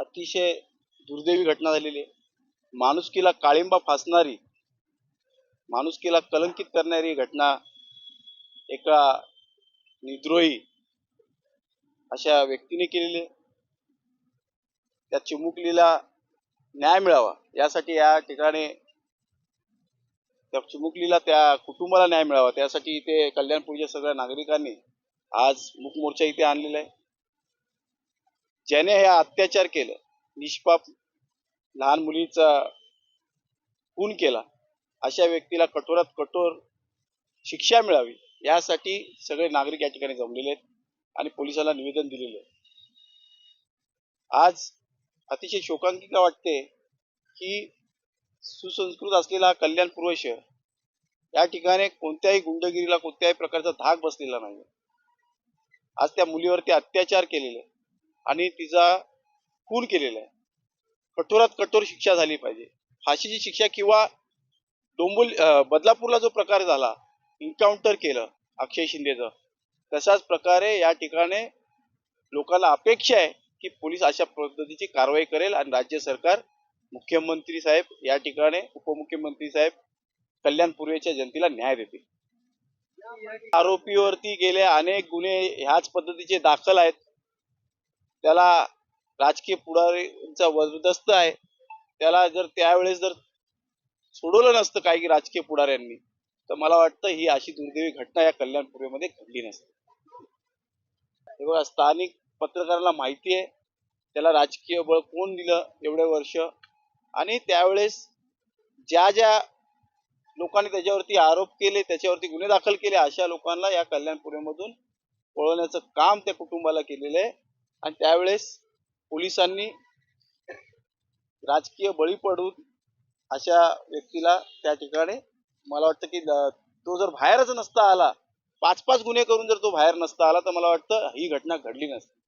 अतिशय दुर्दैवी घटना झालेली आहे. माणुसकीला काळिंबा फासणारी माणुसकीला कलंकित करणारी घटना एका निद्रोही अशा व्यक्तीने केलेली आहे. त्या चिमुकलीला न्याय मिळावा यासाठी या ठिकाणी त्या चिमुकलीला त्या कुटुंबाला न्याय मिळावा. त्यासाठी इथे कल्याणपूरच्या सगळ्या नागरिकांनी आज मुकमोर्चा इथे आणलेला आहे. ज्याने हे अत्याचार केलं निष्पाप लहान मुलीचा खून केला अशा व्यक्तीला कठोरात कठोर शिक्षा मिळावी यासाठी सगळे नागरिक या ठिकाणी जमलेले आहेत आणि पोलिसाला निवेदन दिलेले आहे. आज अतिशय शोकांकिका वाटते की सुसंस्कृत असलेला हा कल्याण पूर्व शहर या ठिकाणी कोणत्याही गुंडगिरीला कोणत्याही प्रकारचा धाक बसलेला नाही आज त्या मुलीवरती अत्याचार केलेले आणि तिचा खून केलेला आहे. कठोरात कठोर शिक्षा झाली पाहिजे. फाशीची शिक्षा किंवा डोंबोली बदलापूरला जो प्रकार झाला इन्काउंटर केलं अक्षय शिंदेचं तशाच प्रकारे या ठिकाणी लोकांना अपेक्षा आहे की पोलीस अशा पद्धतीची कारवाई करेल आणि राज्य सरकार मुख्यमंत्री साहेब या ठिकाणी उपमुख्यमंत्री साहेब कल्याण पूर्वेच्या जनतेला न्याय देतील. आरोपीवरती गेले अनेक गुन्हे ह्याच पद्धतीचे दाखल आहेत. त्याला राजकीय पुढारीचा वरदस्त आहे. त्याला जर त्यावेळेस जर सोडवलं नसतं काही राजकीय पुढाऱ्यांनी तर मला वाटतं ही अशी दुर्दैवी घटना या कल्याण पूर्वेमध्ये घडली नसते. हे बघा स्थानिक पत्रकाराला माहिती आहे. त्याला राजकीय बळ कोण दिलं एवढे वर्ष? आणि त्यावेळेस ज्या ज्या लोकांनी त्याच्यावरती आरोप केले त्याच्यावरती गुन्हे दाखल केले अशा लोकांना या कल्याणपुरेमधून पळवण्याचं काम त्या कुटुंबाला केलेलं आहे. आणि त्यावेळेस पोलिसांनी राजकीय बळी पडून अशा व्यक्तीला त्या ठिकाणी मला वाटतं की तो जर बाहेरच नसता आला पाच पाच गुन्हे करून जर तो बाहेर नसता आला तर मला वाटतं ही घटना घडली नसती.